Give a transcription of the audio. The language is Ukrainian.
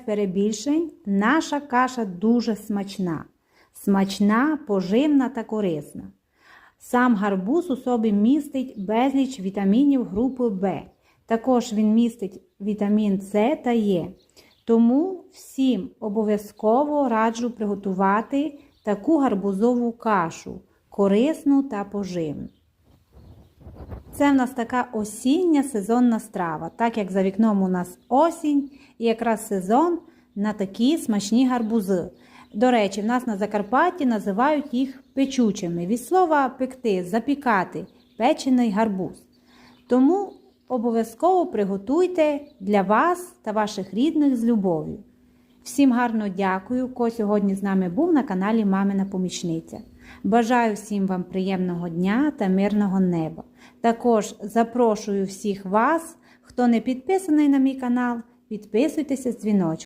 перебільшень наша каша дуже смачна. Смачна, поживна та корисна. Сам гарбуз у собі містить безліч вітамінів групи В. Також він містить вітамін С та Е. Тому всім обов'язково раджу приготувати таку гарбузову кашу, корисну та поживну. Це в нас така осіння сезонна страва, так як за вікном у нас осінь і якраз сезон на такі смачні гарбузи. До речі, в нас на Закарпатті називають їх печучими. Від слова пекти, запікати, печений гарбуз. Тому обов'язково приготуйте для вас та ваших рідних з любов'ю. Всім гарно дякую, хто сьогодні з нами був на каналі Мамина Помічниця. Бажаю всім вам приємного дня та мирного неба. Також запрошую всіх вас, хто не підписаний на мій канал, підписуйтеся з дзвіночком.